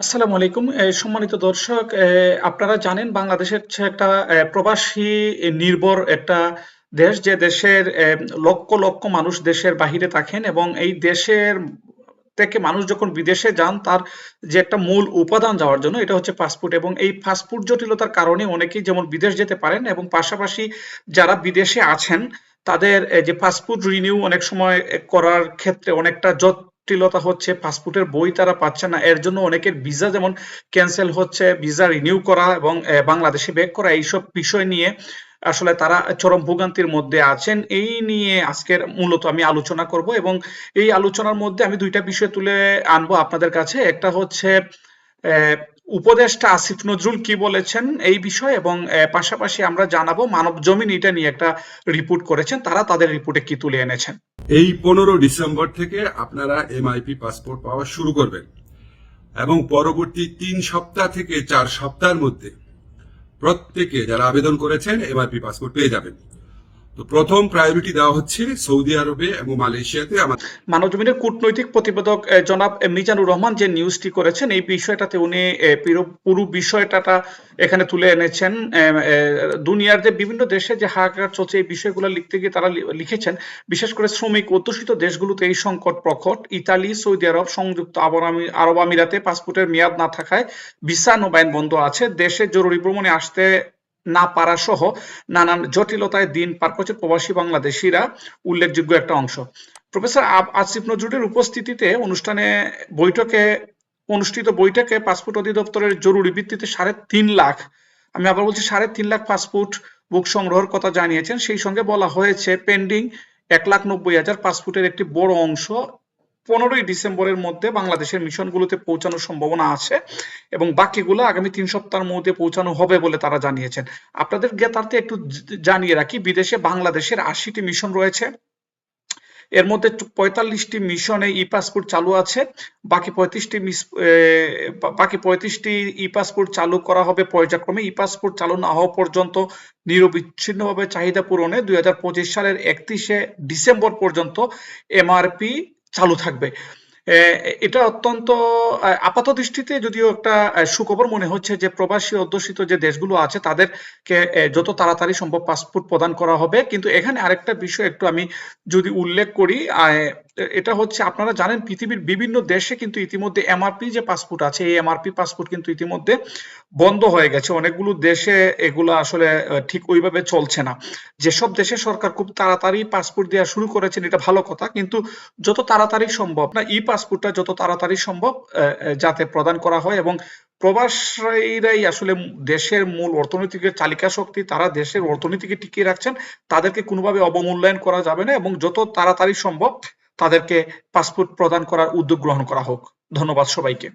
আসসালামু আলাইকুম। সম্মানিত দর্শক, আপনারা জানেন বাংলাদেশের একটা প্রবাসী নির্ভর একটা দেশ। যে দেশের লক্ষ, লক্ষ মানুষ দেশের বাহিরে থাকেন এবং এই দেশের থেকে মানুষ যখন বিদেশে যান তার যে একটা মূল উপাদান যাওয়ার জন্য এটা হচ্ছে পাসপোর্ট এবং এই পাসপোর্ট জটিলতার কারণে অনেকেই যেমন বিদেশ যেতে পারেন এবং পাশাপাশি যারা বিদেশে আছেন তাদের যে পাসপোর্ট রিনিউ অনেক সময় করার ক্ষেত্রে অনেকটা জটিলতা হচ্ছে। পাসপোর্টের বই তারা পাচ্ছে না। এর জন্য অনেকের ভিসা যেমন ক্যান্সেল হচ্ছে, ভিসা রিনিউ করা এবং বাংলাদেশে ব্যাক করা এইসব বিষয় নিয়ে আসলে তারা চরম ভোগান্তির মধ্যে আছেন। এই নিয়ে আজকের মূলত আমি আলোচনা করব এবং এই আলোচনার মধ্যে আমি দুইটা বিষয় তুলে আনব আপনাদের কাছে। একটা হচ্ছে উপদেষ্টা আসিফ নজরুল কি বলেছেন এই বিষয়ে এবং পাশাপাশি আমরা জানাব মানবজমিন এটা নিয়ে একটা রিপোর্ট করেছেন। তারা তাদের রিপোর্টে কি তুলে এনেছেন। এই পনেরো ডিসেম্বর থেকে আপনারা এমআইপি পাসপোর্ট পাওয়া শুরু করবেন এবং পরবর্তী তিন সপ্তাহ থেকে চার সপ্তাহের মধ্যে প্রত্যেকে যারা আবেদন করেছেন এমআইপি পাসপোর্ট পেয়ে যাবেন। তো প্রথম প্রায়োরিটি দেওয়া হচ্ছে সৌদি আরবে এবং মালয়েশিয়াতে আমাদের কূটনৈতিক প্রতিবেদক জনাব মিজানুর রহমান যে নিউজটি করেছেন এই বিষয়টাতে উনি পুরো এখানে তুলে এনেছেন। দুনিয়ার যে বিভিন্ন দেশে যে হাহাকার চলছে এই বিষয়গুলো লিখতে গিয়ে তারা লিখেছেন। বিশেষ করে শ্রমিক অধ্যুষিত দেশগুলোতে এই সংকট প্রকট। ইতালি, সৌদি আরব, সংযুক্ত আরব আমিরাতে পাসপোর্টের মেয়াদ না থাকায় ভিসা নবায়ন বন্ধ আছে। দেশে জরুরি ভ্রমণে আসতে না পারা সহ নানান জটিলতায় দিন পার করছে প্রবাসী বাংলাদেশিরা উল্লেখযোগ্য একটা অংশ। প্রফেসর আসিফ নজরুলের উপস্থিতিতে অনুষ্ঠানে বৈঠকে অনুষ্ঠিত বৈঠকে পাসপোর্ট অধিদপ্তরের জরুরি ভিত্তিতে ৩.৫ লাখ আমি আবার বলছি ৩.৫ লাখ পাসপোর্ট বুক সংগ্রহের কথা জানিয়েছেন। সেই সঙ্গে বলা হয়েছে পেন্ডিং ১,৯০,০০০ পাসপোর্টের একটি বড় অংশ ১৫ই ডিসেম্বরের মধ্যে বাংলাদেশের মিশনগুলোতে পৌঁছানোর সম্ভাবনা আছে এবং বাকিগুলো আগামী তিন সপ্তাহের মধ্যে পৌঁছানো হবে বলে তারা জানিয়েছেন। আপনাদের জ্ঞাতার্থে একটু জানিয়ে রাখি, বিদেশে বাংলাদেশের আশিটি মিশন রয়েছে। এর মধ্যে পঁয়তাল্লিশটি মিশনে ই-পাসপোর্ট চালু আছে। বাকি ৩৫ টি মিস বাকি পঁয়ত্রিশটি ই-পাসপোর্ট চালু করা হবে পর্যায়ক্রমে। ই-পাসপোর্ট চালু না হওয়া পর্যন্ত নিরবিচ্ছিন্নভাবে চাহিদা পূরণে ২০২৫ সালের ৩১শে ডিসেম্বর পর্যন্ত এমআরপি চালু থাকবে। এটা অত্যন্ত আপাত দৃষ্টিতে যদিও একটা সুখবর মনে হচ্ছে যে প্রবাসী অধ্যুষিত যে দেশগুলো আছে তাদেরকে যত তাড়াতাড়ি সম্ভব পাসপোর্ট প্রদান করা হবে। কিন্তু এখানে আরেকটা বিষয় একটু আমি যদি উল্লেখ করি, আ এটা হচ্ছে আপনারা জানেন পৃথিবীর বিভিন্ন দেশে কিন্তু ইতিমধ্যে এমআরপি যে পাসপোর্ট আছে, এই এমআরপি পাসপোর্ট কিন্তু ইতিমধ্যে বন্ধ হয়ে গেছে। অনেকগুলো দেশে এগুলো আসলে ঠিক ওইভাবে চলছে না। যেসব দেশে সরকার খুব তাড়াতাড়ি পাসপোর্ট দেওয়া শুরু করেছেন, এটা ভালো কথা। কিন্তু যত তাড়াতাড়ি সম্ভব না ই-পাসপোর্টটা যত তাড়াতাড়ি সম্ভব যাতে প্রদান করা হয় এবং প্রবাসীরাই আসলে দেশের মূল অর্থনৈতিকের চালিকা শক্তি। তারা দেশের অর্থনীতিকে টিকিয়ে রাখছেন। তাদেরকে কোনোভাবে অবমূল্যায়ন করা যাবে না এবং যত তাড়াতাড়ি সম্ভব তাদেরকে পাসপোর্ট প্রদান করার উদ্যোগ গ্রহণ করা হোক। ধন্যবাদ সবাইকে।